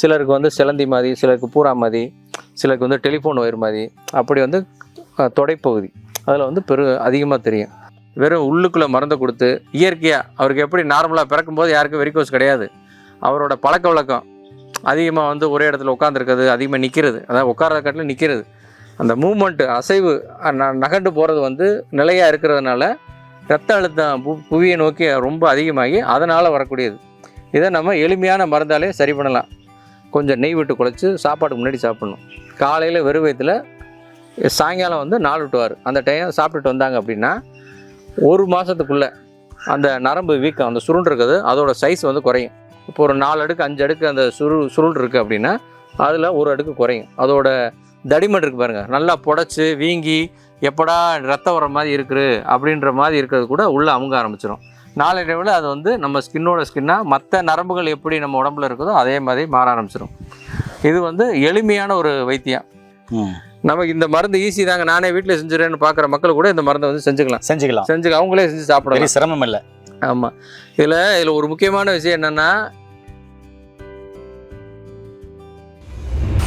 சிலருக்கு வந்து சிலந்தி மாதிரி சிலருக்கு பூரா மாதிரி சிலருக்கு வந்து டெலிஃபோன் ஒயர் மாதிரி அப்படி வந்து தொடைப்பகுதி. அதில் வந்து பெரு அதிகமாக தெரியும். வெறும் உள்ளுக்குள்ளே மருந்து கொடுத்து இயற்கையாக அவருக்கு எப்படி நார்மலாக பிறக்கும்போது யாருக்கும் வெறிக்கோஸ் கிடையாது. அவரோட பழக்க வழக்கம் அதிகமாக வந்து ஒரே இடத்துல உட்காந்துருக்கிறது அதிகமாக நிற்கிறது அதாவது உட்கார கட்டில் நிற்கிறது அந்த மூமெண்ட்டு அசைவு நகண்டு போகிறது வந்து நிலையாக இருக்கிறதுனால ரத்த அழுத்தம் பு புவியை நோக்கி ரொம்ப அதிகமாகி அதனால் வரக்கூடியது. இதை நம்ம எளிமையான மருந்தாலே சரி பண்ணலாம். கொஞ்சம் நெய் விட்டு குழச்சி சாப்பாடு முன்னாடி சாப்பிட்ணும். காலையில் வெறும் வயத்தில் சாயங்காலம் வந்து நாலு டு ஆறு. அந்த டைம் சாப்பிட்டுட்டு வந்தாங்க அப்படின்னா ஒரு மாதத்துக்குள்ளே அந்த நரம்பு வீக்கம் அந்த சுருண்டு இருக்குது. அதோட சைஸ் வந்து குறையும். இப்போ ஒரு நாலு அடுக்கு அஞ்சு அடுக்கு அந்த சுரு சுருள் இருக்குது அப்படின்னா அதில் ஒரு அடுக்கு குறையும். அதோட தடிமன் இருக்குது பாருங்கள் நல்லா புடச்சி வீங்கி எப்படா ரத்தம் வர மாதிரி இருக்குது அப்படின்ற மாதிரி இருக்கிறது கூட உள்ளே அமுங்க ஆரம்பிச்சிடும் நாளடைவில் அது வந்து நம்ம ஸ்கின்னோட ஸ்கின்னாக மற்ற நரம்புகள் எப்படி நம்ம உடம்புல இருக்குதோ அதே மாதிரி மாற ஆரம்பிச்சிடும் இது வந்து எளிமையான ஒரு வைத்தியம். நமக்கு இந்த மருந்து ஈஸி தாங்க. நானே வீட்டில் செஞ்சுறேன்னு பார்க்குற மக்கள் கூட இந்த மருந்தை வந்து செஞ்சுக்கலாம். செஞ்சுக்கலாம். செஞ்சு அவங்களே செஞ்சு சாப்பிடலாம். சிரமம் இல்லை. ஆமாம் இதில் இதில் ஒரு முக்கியமான விஷயம் என்னென்னா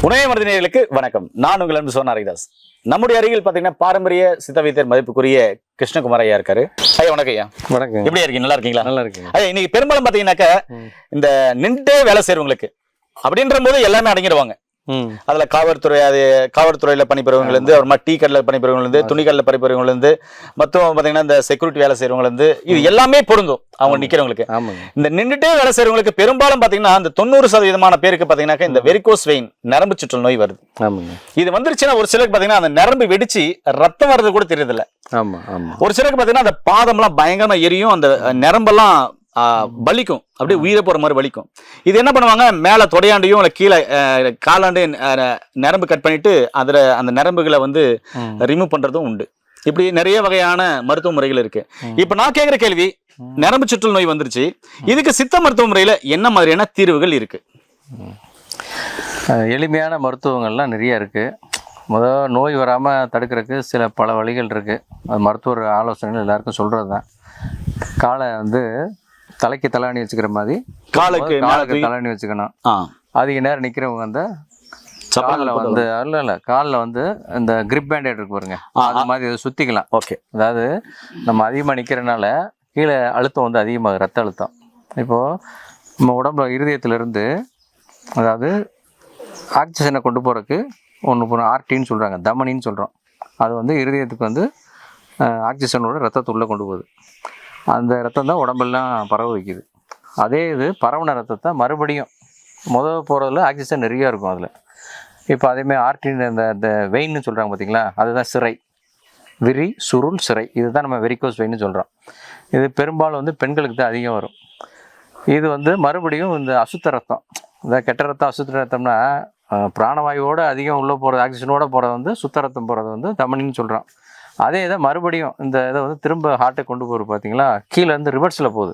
உணவு மருந்தினர்களுக்கு வணக்கம். நான் உங்கள் அன்பு சோனா ஹரிதாஸ். நம்முடைய அருகில் பார்த்தீங்கன்னா பாரம்பரிய சித்த வைத்தியர் மதிப்புக்குரிய கிருஷ்ணகுமார் ஐயா இருக்காரு. ஐயா வணக்கம் ஐயா. வணக்கம். எப்படி இருக்கீங்க? நல்லா இருக்கீங்களா? நல்லா இருக்குங்க ஐயா இன்னைக்கு பெரும்பாலும் பார்த்தீங்கன்னாக்க ம். இந்த நின்றே வேலை செய்றவங்களுக்கு அப்படின்ற போது எல்லாமே அடங்கிடுவாங்க. அதுல காவல்துறை அது காவல்துறையில பணிபுரியவங்க இருந்து அப்புறமா டீ கடையில் பணிபுரியவங்க இருந்து துணி கடையில் பணிபுரியவங்க இருந்து மொத்தம் பாத்தீங்கன்னா இந்த செக்யூரிட்டி வேலை செய்றவங்க இருந்து இது எல்லாமே பொருந்தும் அவங்க ஆமாங்க. இந்த நின்றுட்டே வேலை செய்றவங்களுக்கு பெரும்பாலும் பாத்தீங்கன்னா இந்த தொண்ணூறு சதவீதமான பேருக்கு பாத்தீங்கன்னாக்க இந்த வெரிகோஸ் வெயின் நரம்பு சுற்றல் நோய் வருது. இது வந்துருச்சுன்னா ஒரு சிலருக்கு பாத்தீங்கன்னா அந்த நரம்பு வெடிச்சு ரத்தம் வர்றது கூட ஆமாம் ஒரு சிலருக்கு பாத்தீங்கன்னா அந்த பாதம்லாம் பயங்கரமா எரியும் அந்த நரம்பெல்லாம் வலிக்கும். அப்படியே உயிரை போற மாதிரி வலிக்கும். இது என்ன பண்ணுவாங்க? மேல தொடையாண்டையும் இல்ல கீழே காலாண்டையும் நரம்பு கட் பண்ணிட்டு அதுல அந்த நரம்புகளை வந்து. ரிமூவ் பண்றதும் உண்டு. இப்படி நிறைய வகையான மருத்துவ முறைகள் இருக்கு. இப்ப நான் கேக்குற கேள்வி நரம்பு சுற்றல் நோய் வந்துருச்சு. இதுக்கு சித்த மருத்துவ முறையில என்ன மாதிரியான தீர்வுகள் இருக்கு? எளிமையான மருத்துவங்கள்லாம் நிறைய இருக்குது முதல் நோய் வராமல் தடுக்கிறதுக்கு சில பல வழிகள் இருக்குது அது மருத்துவர் ஆலோசனைகள் எல்லாருக்கும் சொல்கிறது தான் காலை வந்து தலைக்கு தலாணி வச்சுக்கிற மாதிரி. காலுக்கு காலுக்கு தலாணி வச்சுக்கணும். அதிக நேரம் நிற்கிறவங்க வந்து காலில் வந்து இல்லை இல்லை. காலில் வந்து இந்த கிரிப் பேண்டேட் இருக்கு பாருங்க. அது மாதிரி இதை சுற்றிக்கலாம் ஓகே. அதாவது நம்ம அதிகமாக நிற்கிறனால கீழே அழுத்தம் வந்து அதிகமாகுது ரத்த அழுத்தம். இப்போது நம்ம உடம்புல இருதயத்திலிருந்து அதாவது ஆக்சிஜனை கொண்டு போகிறதுக்கு ஒன்று போன ஆர்டின்னு சொல்கிறாங்க தமனின்னு சொல்கிறோம் அது வந்து இருதயத்துக்கு வந்து ஆக்சிஜனோட ரத்தத்தை உள்ளே கொண்டு போகுது. அந்த ரத்தம் தான் உடம்பெல்லாம் பரவ வைக்குது. அதே இது பரவன ரத்தத்தை மறுபடியும் முதல் போகிறதுல ஆக்சிஜன் நிறையா இருக்கும் அதில். இப்போ அதேமாதிரி ஆர்டின் இந்த இந்த வெயின்னு சொல்கிறாங்க பார்த்தீங்களா அதுதான் சிறை. விரி சுருள் சிறை. இதுதான் நம்ம வெரிகோஸ் வெயின்னு சொல்கிறோம் இது பெரும்பாலும் வந்து பெண்களுக்கு தான் அதிகம் வரும். இது வந்து மறுபடியும் இந்த அசுத்த ரத்தம். இந்த கெட்ட ரத்தம் அசுத்த ரத்தம்னா பிராணவாயுவோடு அதிகம் உள்ளே போகிறது ஆக்சிஜனோட போகிறது வந்து சுத்த ரத்தம் போகிறது வந்து தமனின்னு சொல்கிறோம் அதே இதை மறுபடியும் இந்த இதை வந்து திரும்ப ஹார்ட்டை கொண்டு போகிறது பார்த்தீங்களா கீழே இருந்து ரிவர்ஸில் போகுது.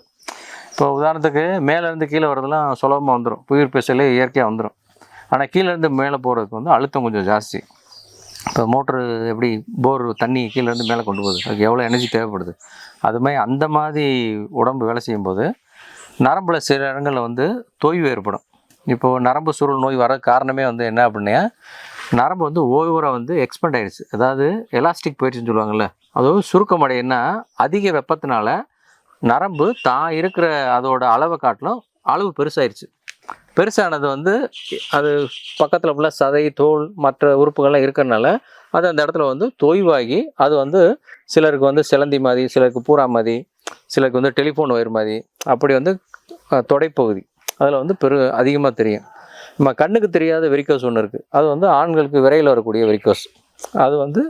இப்போ உதாரணத்துக்கு மேலேருந்து கீழே வரதெல்லாம் சுலபமாக வந்துடும் புயிர் பேசலே இயற்கையாக வந்துடும் ஆனால் கீழேருந்து மேலே போகிறதுக்கு வந்து அழுத்தம் கொஞ்சம் ஜாஸ்தி. இப்போ மோட்ரு எப்படி போர் தண்ணி கீழேருந்து மேலே கொண்டு போகுது. அதுக்கு எவ்வளோ எனர்ஜி தேவைப்படுது? அது மாதிரி அந்த மாதிரி உடம்பு வேலை செய்யும்போது நரம்பில் சில இடங்களில் வந்து தொய்வு ஏற்படும். இப்போது நரம்பு சுருள் நோய் வர காரணமே வந்து என்ன அப்படின்னா நரம்பு வந்து ஓவராக வந்து எக்ஸ்பெண்ட் ஆயிடுச்சு அதாவது எலாஸ்டிக் போயிடுச்சுன்னு சொல்லுவாங்கல்ல. அதாவது சுருக்கமடையன்னா அதிக வெப்பத்தினால நரம்பு தான் இருக்கிற அதோட அளவை காட்டிலும் அளவு பெருசாயிருச்சு. பெருசானது வந்து அது பக்கத்தில் ஃபுல்லாக சதை தோல் மற்ற உறுப்புகள்லாம் இருக்கிறனால அது அந்த இடத்துல வந்து தொய்வாகி அது வந்து சிலருக்கு வந்து சிலந்தி மாதிரி சிலருக்கு பூரா மாதிரி சிலருக்கு வந்து டெலிஃபோன் ஒயர் மாதிரி அப்படி வந்து தொடைப்பகுதி. அதில் வந்து பெரு அதிகமாக தெரியும். நம்ம கண்ணுக்கு தெரியாத வெரிக்கோஸ் ஒன்று இருக்குது அது வந்து ஆண்களுக்கு விரையில் வரக்கூடிய வெரிக்கோஸ் அது வந்து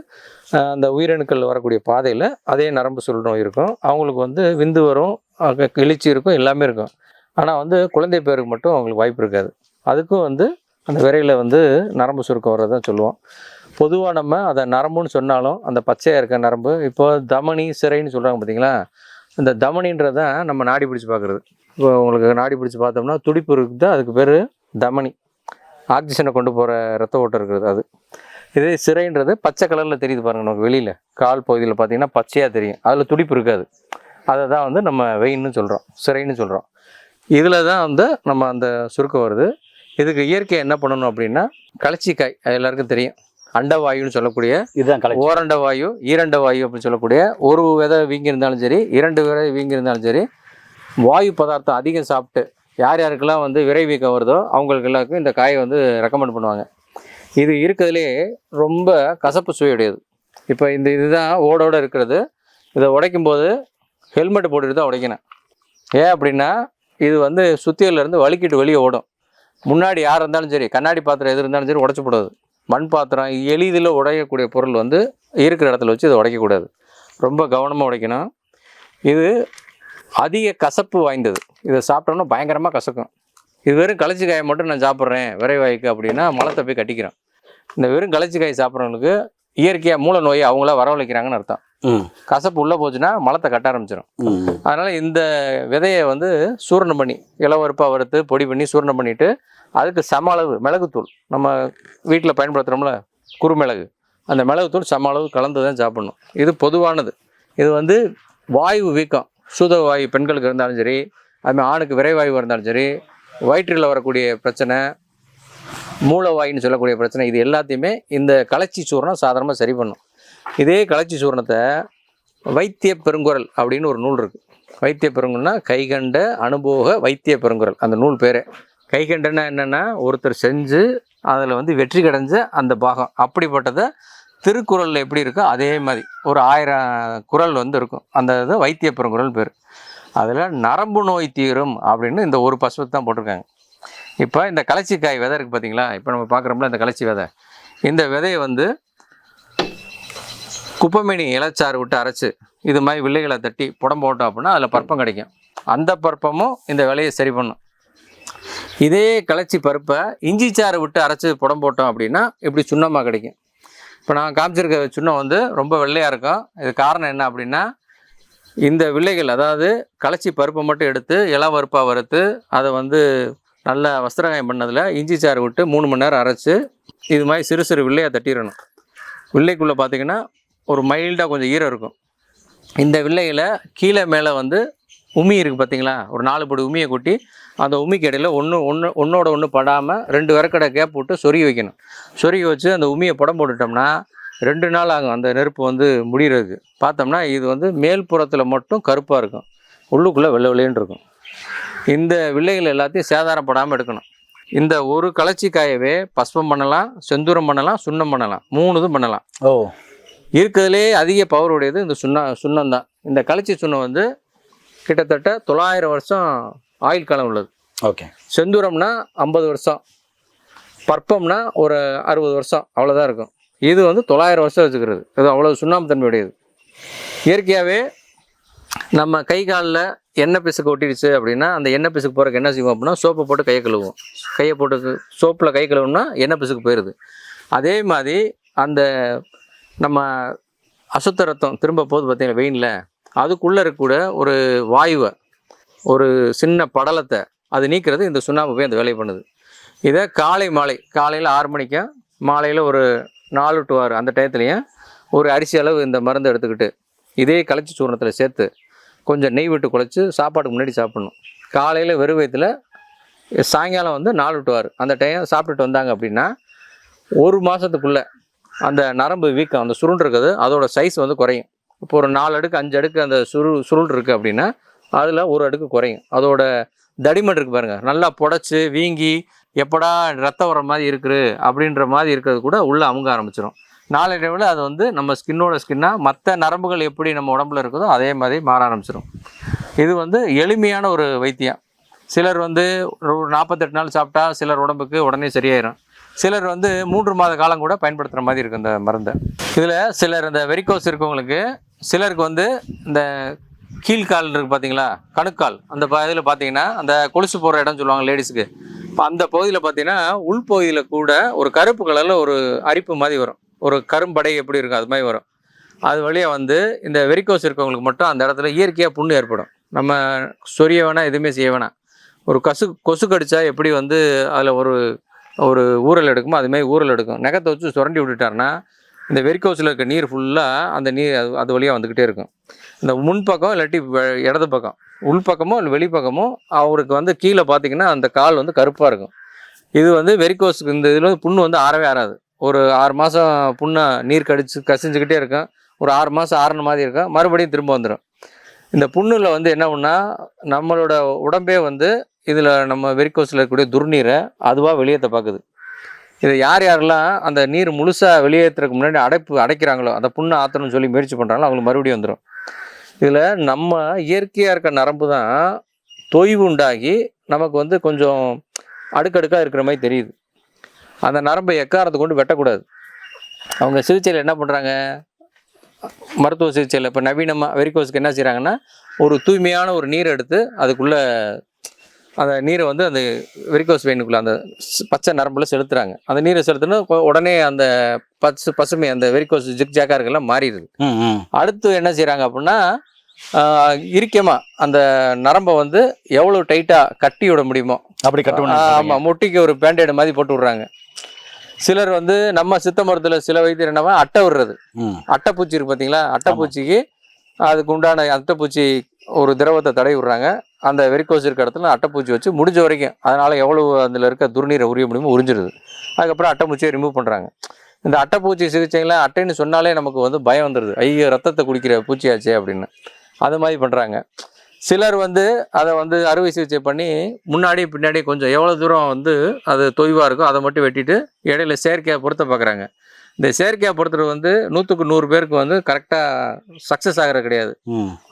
அந்த உயிரணுக்கள் வரக்கூடிய பாதையில் அதே நரம்பு சுருள் நோய் இருக்கும். அவங்களுக்கு வந்து விந்து வரும் கிழிச்சி இருக்கும் எல்லாமே இருக்கும். ஆனால் வந்து குழந்தை பேருக்கு மட்டும் அவங்களுக்கு வாய்ப்பு இருக்காது. அதுக்கும் வந்து அந்த விரையில் வந்து நரம்பு சுருக்கம் வர்றதான் சொல்லுவோம். பொதுவாக நம்ம அதை நரம்புன்னு சொன்னாலும் அந்த பச்சையாக இருக்க நரம்பு இப்போ தமனி சிறைன்னு சொல்கிறாங்க பார்த்தீங்களா இந்த தமனின்றதான் நம்ம நாடி பிடிச்சி பார்க்குறது இப்போ உங்களுக்கு நாடி பிடிச்சி பார்த்தோம்னா துடிப்பு இருக்குது? அதுக்கு பேர் தமனி. ஆக்சிஜனை கொண்டு போகிற ரத்த ஓட்டம் இருக்கிறது அது. இதே சிறைன்றது பச்சை கலரில் தெரியுது பாருங்க நமக்கு வெளியில். கால் பகுதியில் பார்த்தீங்கன்னா பச்சையாக தெரியும். அதில் துடிப்பு இருக்காது. அதை தான் வந்து நம்ம வெயின்னு சொல்கிறோம் சிறைன்னு சொல்கிறோம் இதில் தான் வந்து நம்ம அந்த சுருக்கம் வருது. இதுக்கு இயற்கை என்ன பண்ணணும் அப்படின்னா களச்சிக்காய். அது எல்லாருக்கும் தெரியும். அண்டவாயுன்னு சொல்லக்கூடிய இதுதான் ஓரண்ட வாயு ஈரண்ட வாயு அப்படின்னு சொல்லக்கூடிய ஒரு விதை வீங்கி இருந்தாலும் சரி இரண்டு விதை வீங்கி இருந்தாலும் சரி வாயு பதார்த்தம் அதிகம் சாப்பிட்டு யார் யாருக்கெல்லாம் வந்து விரை வீக்கம் வருதோ அவங்களுக்கு எல்லாருக்கும் இந்த காயை வந்து ரெக்கமெண்ட் பண்ணுவாங்க. இது இருக்கிறதுலே ரொம்ப கசப்பு சுவையுடையது. இப்போ இந்த இதுதான் ஓடோட இருக்கிறது. இதை உடைக்கும் போது ஹெல்மெட் போட்டுட்டு தான் உடைக்கணும். ஏன் அப்படின்னா இது வந்து சுத்தியிலேருந்து வழுக்கிட்டு வலிக்கிட்டு வெளியே ஓடும். முன்னாடி யார் இருந்தாலும் சரி கண்ணாடி பாத்திரம் எது இருந்தாலும் சரி உடச்சு போடாது. மண் பாத்திரம் எளிதில் உடையக்கூடிய பொருள் வந்து இருக்கிற இடத்துல வச்சு இதை உடைக்கக்கூடாது. ரொம்ப கவனமாக உடைக்கணும். இது அதிக கசப்பு வாய்ந்தது. இதை சாப்பிட்டோம்னா பயங்கரமாக கசக்கும். இது வெறும் களச்சிக்காயை மட்டும் நான் சாப்பிட்றேன் விரைவாய்க்கு அப்படின்னா மலத்தை போய் கட்டிக்கிறோம். இந்த வெறும் களச்சிக்காய் சாப்பிட்றவங்களுக்கு இயற்கையாக மூல நோயை அவங்களா வரவழைக்கிறாங்கன்னு அர்த்தம். கசப்பு உள்ளே போச்சுன்னா மலத்தை கட்ட ஆரம்பிச்சிடும் அதனால் இந்த விதையை வந்து சூரணம் பண்ணி இளவருப்பாக வறுத்து பொடி பண்ணி சூரணம் பண்ணிவிட்டு அதுக்கு சம அளவு மிளகுத்தூள். நம்ம வீட்டில் பயன்படுத்துகிறோம்ல குறுமிளகு. அந்த மிளகுத்தூள் சம அளவு கலந்து தான் சாப்பிடணும். இது பொதுவானது. இது வந்து வாயு வீக்கம். சூத வாயு பெண்களுக்கு இருந்தாலும் சரி அதுமாதிரி ஆணுக்கு விரைவாய்வு இருந்தாலும் சரி வயிற்றில் வரக்கூடிய பிரச்சனை மூலவாயின்னு சொல்லக்கூடிய பிரச்சனை இது எல்லாத்தையுமே இந்த கலச்சி சூரணம் சாதாரணமாக சரி பண்ணும். இதே கலச்சி சூரணத்தை வைத்திய பெருங்குரல் அப்படின்னு ஒரு நூல் இருக்குது வைத்திய பெருங்குறள்னா கைகண்ட அனுபோக வைத்திய பெருங்குரல். அந்த நூல் பேர். கைகண்டனா என்னென்னா ஒருத்தர் செஞ்சு அதில் வந்து வெற்றி கடைஞ்ச அந்த பாகம். அப்படிப்பட்டதை திருக்குறளில் எப்படி இருக்கோ அதே மாதிரி. ஒரு ஆயிரம் குறள் வந்து இருக்கும். அந்த இது வைத்திய பெருங்குரல் பேர். அதில் நரம்பு நோய் தீரும் அப்படின்னு இந்த ஒரு பசுவத்தை தான் போட்டிருக்காங்க. இப்போ இந்த களச்சிக்காய் விதை இருக்குது பார்த்தீங்களா இப்போ நம்ம பார்க்குறோம்ல இந்த களைச்சி விதை. இந்த விதையை வந்து குப்பைமேனி இலச்சாறு விட்டு அரைச்சி இது மாதிரி வில்லைகளை தட்டி புடம் போட்டோம் அப்படின்னா அதில் பருப்பம் கிடைக்கும். அந்த பருப்பமும் இந்த விலையை சரி பண்ணும். இதே களைச்சி பருப்பை இஞ்சி சாறு விட்டு அரைச்சி புடம் போட்டோம் அப்படின்னா இப்படி சுண்ணமாக கிடைக்கும். இப்போ நான் காமிச்சிருக்க சுண்ணம் வந்து ரொம்ப வெள்ளையாக இருக்கும். இது காரணம் என்ன அப்படின்னா இந்த வில்லைகள் அதாவது களைச்சி பருப்பை மட்டும் எடுத்து இளம் பருப்பாக வறுத்து அதை வந்து நல்லா வஸ்திரகாயம் பண்ணதில் இஞ்சி சாறு விட்டு மூணு மணி நேரம் அரைச்சு இது மாதிரி சிறு சிறு வில்லையாக தட்டிடணும். வில்லைக்குள்ளே பார்த்தீங்கன்னா ஒரு மைல்டாக கொஞ்சம் ஈரம் இருக்கும். இந்த வில்லையில் கீழே மேலே வந்து உமி இருக்குது பார்த்தீங்களா? ஒரு நாலு படி உமியை கொட்டி அந்த உமிக்கு இடையில் ஒன்று ஒன்று ஒன்றோட ஒன்று படாமல் ரெண்டு விறக்கடை கேப் விட்டு சொருகி வைக்கணும். சொருகி வச்சு அந்த உமியை புடம் போட்டுட்டோம்னா ரெண்டு நாள் ஆகும் அந்த நெருப்பு வந்து முடிகிறதுக்கு பார்த்தோம்னா இது வந்து மேல் புறத்தில் மட்டும் கருப்பாக இருக்கும். உள்ளுக்குள்ளே வெள்ளை வெள்ளைன்னு இருக்கும். இந்த வில்லைகள் எல்லாத்தையும் சேதாரப்படாமல் எடுக்கணும். இந்த ஒரு களச்சிக்காயவே பஸ்பம் பண்ணலாம் செந்தூரம் பண்ணலாம் சுண்ணம் பண்ணலாம் மூணு இதுவும் பண்ணலாம். ஓ. இருக்கிறதுலே அதிக பவர் உடையது இந்த சுண்ணா சுண்ணம் தான். இந்த களிச்சி சுண்ணம் வந்து கிட்டத்தட்ட தொள்ளாயிரம் வருஷம் ஆயுள் காலம் உள்ளது. ஓகே. செந்தூரம்னா ஐம்பது வருஷம். பற்பம்னா ஒரு அறுபது வருஷம். அவ்வளோதான் இருக்கும். இது வந்து தொள்ளாயிரம் வருஷம் வச்சுக்கிறது. இது அவ்வளோ சுண்ணாம்பு தன்மை இயற்கையாகவே நம்ம கை காலில் எண்ணெய் பிசுக்கு ஒட்டிடுச்சு அப்படின்னா அந்த எண்ணெய் பிசுக்கு போகிறக்கு என்ன செய்வோம் அப்படின்னா சோப்பை போட்டு கையை கழுவுவோம். கையை போட்டு சோப்பில் கை கழுவுனா எண்ணெய் பிசுக்கு போயிடுது அதே மாதிரி அந்த நம்ம அசுத்த ரத்தம் திரும்ப போது பார்த்தீங்கன்னா வெயினில் அதுக்குள்ளே இருக்கக்கூட ஒரு வாயுவை ஒரு சின்ன படலத்தை அது நீக்கிறது இந்த சுண்ணாம்பு போய் அந்த வேலையை பண்ணுது. இதை காலை மாலை காலையில் ஆறு மணிக்கும் மாலையில் ஒரு நாலு டு ஆறு அந்த டயத்துலையும் ஒரு அரிசி அளவு இந்த மருந்து எடுத்துக்கிட்டு இதே களைச்சி சூரணத்தில் சேர்த்து கொஞ்சம் நெய் விட்டு குழச்சி சாப்பாடுக்கு முன்னாடி சாப்பிடணும். காலையில் வெறும் வயத்தில் சாயங்காலம் வந்து நாலு டு ஆறு அந்த டைம் சாப்பிட்டுட்டு வந்தாங்க அப்படின்னா ஒரு மாதத்துக்குள்ளே அந்த நரம்பு வீக்கம் அந்த சுருண்டு இருக்குது அதோட சைஸ் வந்து குறையும். இப்போ ஒரு நாலு அடுக்கு அஞ்சு அடுக்கு அந்த சுரு சுருள் இருக்குது அப்படின்னா அதில் ஒரு அடுக்கு குறையும். அதோட தடிமன் இருக்குது பாருங்கள் நல்லா புடச்சி வீங்கி எப்படா ரத்தம் வர மாதிரி இருக்குது அப்படின்ற மாதிரி இருக்கிறது கூட உள்ளே அமுங்க ஆரம்பிச்சிடும் நாளடைவில் அது வந்து நம்ம ஸ்கின்னோட ஸ்கின்னாக மற்ற நரம்புகள் எப்படி நம்ம உடம்புல இருக்குதோ அதே மாதிரி மாற ஆரம்பிச்சிடும் இது வந்து எளிமையான ஒரு வைத்தியம். சிலர் வந்து ஒரு நாற்பத்தெட்டு நாள் சாப்பிட்டா சிலர் உடம்புக்கு உடனே சரியாயிரும். சிலர் வந்து மூன்று மாத காலம் கூட பயன்படுத்துகிற மாதிரி இருக்கும் இந்த மருந்தை. இதில் சிலர் இந்த வெரிகோஸ் இருக்கவங்களுக்கு சிலருக்கு வந்து இந்த கீழ்கால் இருக்குது பார்த்தீங்களா கணுக்கால். அந்த இதில் பார்த்தீங்கன்னா அந்த கொலுசு போகிற இடம் சொல்லுவாங்க லேடிஸுக்கு இப்போ அந்த பகுதியில் பார்த்தீங்கன்னா உள்பகுதியில் கூட ஒரு கருப்பு கலரில் ஒரு அரிப்பு மாதிரி வரும். ஒரு கரும்படை எப்படி இருக்கும் அது மாதிரி வரும். அது வழியாக வந்து இந்த வெரிகோஸ் இருக்கவங்களுக்கு மட்டும் அந்த இடத்துல இயற்கையாக புண்ணு ஏற்படும். நம்ம சொரிய வேணாம் எதுவுமே செய்ய வேணாம். ஒரு கசு கொசு கடிச்சா எப்படி வந்து அதில் ஒரு ஒரு ஊறல் எடுக்குமோ அதுமாதிரி ஊரல் எடுக்கும். நகத்தை வச்சு சுரண்டி விட்டுட்டாருன்னா இந்த வெரிகோஸில் இருக்க நீர் ஃபுல்லாக அந்த நீர் அது அது வழியாக வந்துக்கிட்டே இருக்கும். இந்த முன்பக்கம் இல்லாட்டி இடது பக்கம். உள்பக்கமோ இல்லை வெளிப்பக்கமோ அவருக்கு வந்து கீழே பார்த்தீங்கன்னா அந்த கால் வந்து கருப்பாக இருக்கும். இது வந்து வெறிக்கோஸுக்கு இந்த இதில் வந்து புண்ணு வந்து ஆறவே ஆறாது. ஒரு ஆறு மாதம் புண்ணை நீர் கடிச்சு கசிஞ்சுக்கிட்டே இருக்கும். ஒரு ஆறு மாதம் ஆறுன மாதிரி இருக்கும். மறுபடியும் திரும்ப வந்துடும் இந்த புண்ணில் வந்து என்ன பண்ணா நம்மளோட உடம்பே வந்து இதில் நம்ம வெறிக்கோஸில் இருக்கக்கூடிய துர்நீரை அதுவாக வெளியேற்ற பார்க்குது இதை யார் யாரெல்லாம் அந்த நீர் முழுசாக வெளியேற்றுறதுக்கு முன்னாடி அடைப்பு அடைக்கிறாங்களோ அந்த புண்ணை ஆற்றணும்னு சொல்லி முயற்சி பண்ணுறாங்களோ அவங்களுக்கு மறுபடியும் வந்துடும் இதில் நம்ம இயற்கையாக இருக்க நரம்பு தான் தொய்வு உண்டாகி நமக்கு வந்து கொஞ்சம் அடுக்கடுக்காக இருக்கிற மாதிரி தெரியுது. அந்த நரம்பை எக்காரத்தை கொண்டு வெட்டக்கூடாது. அவங்க சிகிச்சையில் என்ன பண்ணுறாங்க மருத்துவ சிகிச்சையில் இப்போ நவீனமாக வெரிகோஸுக்கு என்ன செய்கிறாங்கன்னா ஒரு தூய்மையான ஒரு நீரை எடுத்து அதுக்குள்ளே அந்த நீரை வந்து அந்த வெரிகோஸ் வெயினுக்குள்ளே அந்த பச்சை நரம்புல செலுத்துகிறாங்க அந்த நீரை செலுத்தினா உடனே அந்த பசு பசுமை அந்த வெரிகோஸ் ஜிக் ஜாக்காக இருக்கலாம் மாறிடுது. அடுத்து என்ன செய்கிறாங்க அப்படின்னா இறுக்கமா அந்த நரம்பை வந்து எவ்வளோ டைட்டாக கட்டி விட முடியுமோ அப்படி கட்டு ஆமாம் முட்டிக்கு ஒரு பேண்டேடு மாதிரி போட்டு விட்றாங்க. சிலர் வந்து நம்ம சித்த மருத்துவத்தில் சில வைத்தியர் என்னவா அட்டை விடுறது. அட்டைப்பூச்சி இருக்கு பார்த்தீங்களா அட்டைப்பூச்சிக்கு அதுக்கு உண்டான அட்டைப்பூச்சி ஒரு திரவத்தை தடவி விடுறாங்க. அந்த வெரிகோஸ் இருக்க இடத்துல அட்டைப்பூச்சி வச்சு முடிஞ்ச வரைக்கும் அதனால எவ்வளவு அதில் இருக்க துர்நீரை உரிய முடியுமோ உறிஞ்சிருது அதுக்கப்புறம் அட்டைப்பூச்சியை ரிமூவ் பண்ணுறாங்க இந்த அட்டைப்பூச்சி சிகிச்சைகள்லாம் அட்டைன்னு சொன்னாலே நமக்கு வந்து பயம் வந்துடுது ஐயோ ரத்தத்தை குடிக்கிற பூச்சியாச்சே அப்படின்னு. அது மாதிரி பண்ணுறாங்க சிலர் வந்து அதை வந்து அறுவை சிகிச்சை பண்ணி முன்னாடி பின்னாடி கொஞ்சம் எவ்வளோ தூரம் வந்து அது தொய்வாக இருக்கோ அதை மட்டும் வெட்டிட்டு இடையில செயற்கையை பொருத்த பார்க்குறாங்க இந்த செயற்கையாக பொறுத்தது வந்து நூற்றுக்கு நூறு பேருக்கு வந்து கரெக்டாக சக்ஸஸ் ஆகிறது கிடையாது.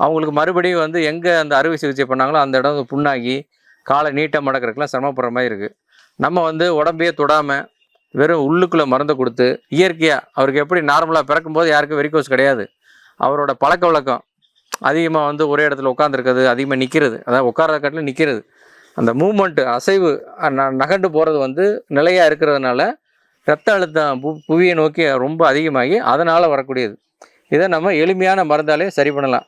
அவங்களுக்கு மறுபடியும் வந்து எங்கே அந்த அறுவை சிகிச்சை பண்ணாங்களோ அந்த இடம் புண்ணாகி காலை நீட்டாக மடக்கிறதுக்குலாம் சிரமப்படுற மாதிரி இருக்குது நம்ம வந்து உடம்பையே தொடாமல் வெறும் உள்ளுக்குள்ளே மருந்தை கொடுத்து இயற்கையாக அவருக்கு எப்படி நார்மலாக பிறக்கும்போது யாருக்கும் வெறிக்கோஸ் கிடையாது. அவரோட பழக்க வழக்கம் அதிகமாக வந்து ஒரே இடத்துல உட்காந்துருக்கிறது அதிகமாக நிற்கிறது அதாவது உட்கார காட்டிலும் நிற்கிறது அந்த மூமெண்ட்டு அசைவு நகண்டு போகிறது வந்து நிலையாக இருக்கிறதுனால ரத்த அழுத்தம் பு புவியை நோக்கி ரொம்ப அதிகமாகி அதனால் வரக்கூடியது. இதை நம்ம எளிமையான மருந்தாலே சரி பண்ணலாம்.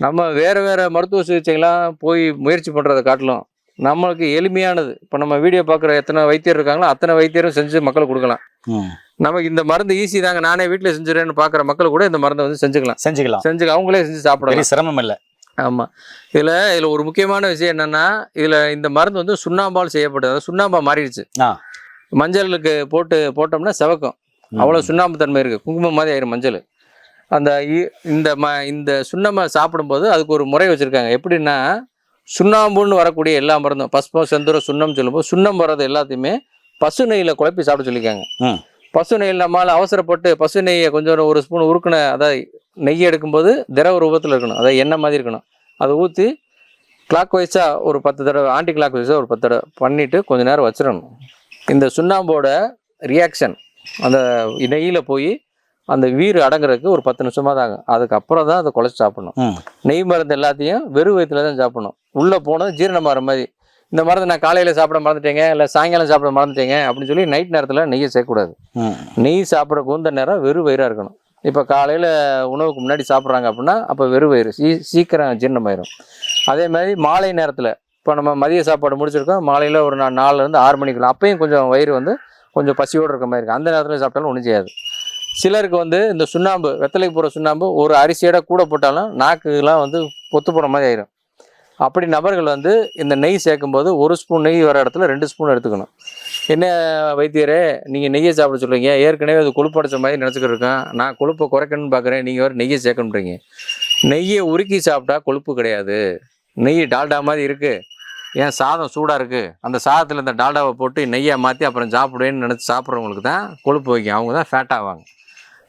நம்ம வேறு வேறு மருத்துவ சிகிச்சைகள்லாம் போய் முயற்சி பண்ணுறதை காட்டிலும் நம்மளுக்கு எளிமையானது. இப்போ நம்ம வீடியோ பார்க்குற எத்தனை வைத்தியர் இருக்காங்களோ அத்தனை வைத்தியரும் செஞ்சு மக்களுக்கு கொடுக்கலாம். நமக்கு இந்த மருந்து ஈஸி தாங்க. நானே வீட்டில் செஞ்சுறேன்னு பார்க்குற மக்கள் கூட இந்த மருந்தை வந்து செஞ்சுக்கலாம். செஞ்சுக்கலாம். செஞ்சு அவங்களே செஞ்சு சாப்பிடலாம். சிரமம் இல்லை. ஆமாம் இதில் இதில் ஒரு முக்கியமான விஷயம் என்னென்னா இதில் இந்த மருந்து வந்து சுண்ணாம்பால் செய்யப்பட்டது. அதாவது சுண்ணாம்பா மாறிடுச்சு. மஞ்சளுக்கு போட்டு போட்டோம்னா செவக்கும். அவ்வளோ சுண்ணாம்பு தன்மை இருக்குது குங்குமம் மாதிரி ஆயிரும் மஞ்சள். அந்த இந்த ம இந்த சுண்ணாம்பை சாப்பிடும்போது அதுக்கு ஒரு முறை வச்சுருக்காங்க. எப்படின்னா சுண்ணாம்புன்னு வரக்கூடிய எல்லா மருந்தும். பஸ்பம் செந்தூரம் சுண்ணம் சொல்லும்போது சுண்ணம் வர்றது எல்லாத்தையுமே பசு நெய்யில் குழப்பி சாப்பிட சொல்லியிருக்காங்க. பசு நெய்யில் நம்மளால் அவசரப்பட்டு பசு நெய்யை கொஞ்சம் ஒரு ஸ்பூன் உருக்குன அதாவது நெய் எடுக்கும்போது திரவ ரூபத்தில் இருக்கணும். அதாவது எண்ணெய் மாதிரி இருக்கணும். அதை ஊற்றி கிளாக் வைஸாக ஒரு பத்து தடவை ஆன்டி கிளாக் வைஸாக ஒரு பத்து தடவை பண்ணிவிட்டு கொஞ்ச நேரம் வச்சிடணும். இந்த சுண்ணாம்போட ரியாக்ஷன் அந்த நெய்யில் போய் அந்த வீர் அடங்குறதுக்கு ஒரு பத்து நிமிஷமாக தான் ஆகும் அதுக்கப்புறம் தான் அதை குழச்சி சாப்பிடணும். நெய் மருந்து எல்லாத்தையும் வெறும் வயிற்றுல தான் சாப்பிடணும். உள்ளே போனது ஜீரணமாகிற மாதிரி. இந்த மருந்து நான் காலையில் சாப்பிட மறந்துட்டேங்க இல்லை சாயங்காலம் சாப்பிட மறந்துட்டேங்க அப்படின்னு சொல்லி நைட் நேரத்தில் நெய்யை சேர்க்கக்கூடாது. நெய் சாப்பிட்ற குந்த நேரம் வெறும் வயிறாக இருக்கணும். இப்போ காலையில் உணவுக்கு முன்னாடி சாப்பிட்றாங்க அப்படின்னா அப்போ வெறும் வயிறு. சீ சீக்கிரம் ஜீரணமாயிரும். அதே மாதிரி மாலை நேரத்தில் இப்போ நம்ம மதிய சாப்பாடு முடிச்சிருக்கோம் மாலையில் ஒரு நா- நாலுலேருந்து ஆறு மணிக்குள்ள அப்பயும் கொஞ்சம் வயிறு வந்து கொஞ்சம் பசியோடு இருக்க மாதிரி இருக்கும் அந்த நேரத்தில் சாப்பிட்டாலும் ஒன்றும் செய்யாது. சிலருக்கு வந்து இந்த சுண்ணாம்பு வெத்தலைக்கு போகிற சுண்ணாம்பு ஒரு அரிசியோட கூட போட்டாலும் நாக்குலாம் வந்து பொத்து போகிற மாதிரி ஆயிரும். அப்படி நபர்கள் வந்து இந்த நெய் சேர்க்கும்போது ஒரு ஸ்பூன் நெய் வர இடத்துல ரெண்டு ஸ்பூன் எடுத்துக்கணும். என்ன வைத்தியரே நீங்கள் நெய்யை சாப்பிட சொல்கிறீங்க ஏற்கனவே அது கொழுப்படைச்ச மாதிரி நினச்சிக்கிட்டு இருக்கேன் நான் கொழுப்பை குறைக்கணும்னு பார்க்குறேன் நீங்கள் வேறு நெய்யை சேர்க்கணுன்றீங்க நெய்யை உருக்கி சாப்பிட்டா கொழுப்பு கிடையாது. நெய் டால்டா மாதிரி இருக்குது ஏன் சாதம் சூடாக இருக்குது அந்த சாதத்தில் இந்த டால்டாவை போட்டு நெய்யை மாற்றி அப்புறம் சாப்பிடுவேன்னு நினச்சி சாப்பிட்றவங்களுக்கு தான் கொழுப்பு வைக்கும். அவங்க தான் ஃபேட் ஆவாங்க.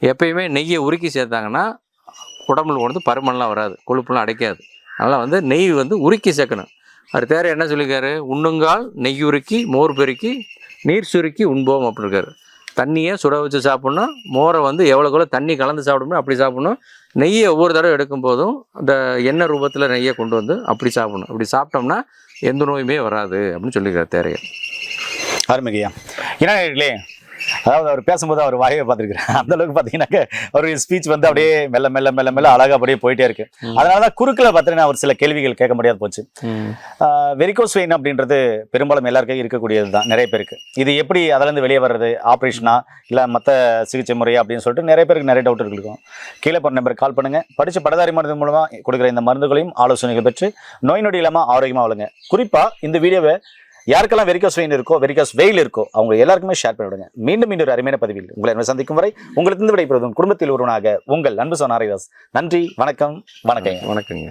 எப்பயுமே நெய்யை உருக்கி சேர்த்தாங்கன்னா உடம்புல வந்து பருமன்லாம் வராது கொழுப்புலாம் அடைக்காது. அதனால் வந்து நெய் வந்து உருக்கி சேர்க்கணும். அது தேர என்ன சொல்லியிருக்காரு? உண்ணுங்கால் நெய் உருக்கி மோர் பெருக்கி நீர் சுருக்கி உண்போம் அப்படிருக்காரு தண்ணியை சுட வச்சு சாப்பிட்ணும் மோரை வந்து எவ்வளோக்குள்ள எவ்வளோ தண்ணி கலந்து சாப்பிடணும் அப்படி சாப்பிட்ணும். நெய்யை ஒவ்வொரு தடவை எடுக்கும்போதும் அந்த எண்ணெய் ரூபத்தில் நெய்யை கொண்டு வந்து அப்படி சாப்பிடணும். அப்படி சாப்பிட்டோம்னா எந்த நோயுமே வராது அப்படின்னு சொல்லியிருக்காரு தேரையை அருமையா ஏன்னா அதாவது அவர் பேசும்போது அவர் வாயை பார்த்துருக்கிறேன் அந்த அளவுக்கு பார்த்தீங்கன்னாக்க அவருடைய ஸ்பீச் வந்து அப்படியே மெல்ல மெல்ல மெல்ல மெல்ல அழகா அப்படியே போயிட்டே இருக்கு. அதனால தான் குறுக்கில் பார்த்தீங்கன்னா அவர் சில கேள்விகள் கேட்க முடியாது போச்சு. வெரிகோஸ் வெயின் அப்படின்றது பெரும்பாலும் எல்லாருக்கும் இருக்கக்கூடியது தான் நிறைய பேருக்கு. இது எப்படி அதுலேருந்து வெளியே வர்றது ஆப்ரேஷனா இல்லை மற்ற சிகிச்சை முறையா அப்படின்னு சொல்லிட்டு நிறைய பேருக்கு நிறைய டவுட் இருக்கும் கீழே போகிற நம்பருக்கு கால் பண்ணுங்க. படிச்ச படதாரி மருந்து மூலமாக கொடுக்குற இந்த மருந்துகளையும் ஆலோசனைகள் பெற்று நோய் நொடி இல்லாமல் ஆரோக்கியமாக வளங்க குறிப்பாக இந்த வீடியோவை யாருக்கெல்லாம் வெரிகாஸ் வெயின் இருக்கோ வெரிகாஸ் வெயில் இருக்கோ அவங்க எல்லாருக்குமே ஷேர் பண்ணிவிடுங்க மீண்டும் மீண்டும் ஒரு அருமையான பதிவில் உங்களை என்ன சந்திக்கும் வரை உங்களுக்கு விடைபெறுவதும் குடும்பத்தில் ஒருவனாக உங்கள் அன்பு சோனாரிதாஸ். நன்றி வணக்கம் வணக்கம் வணக்கங்க.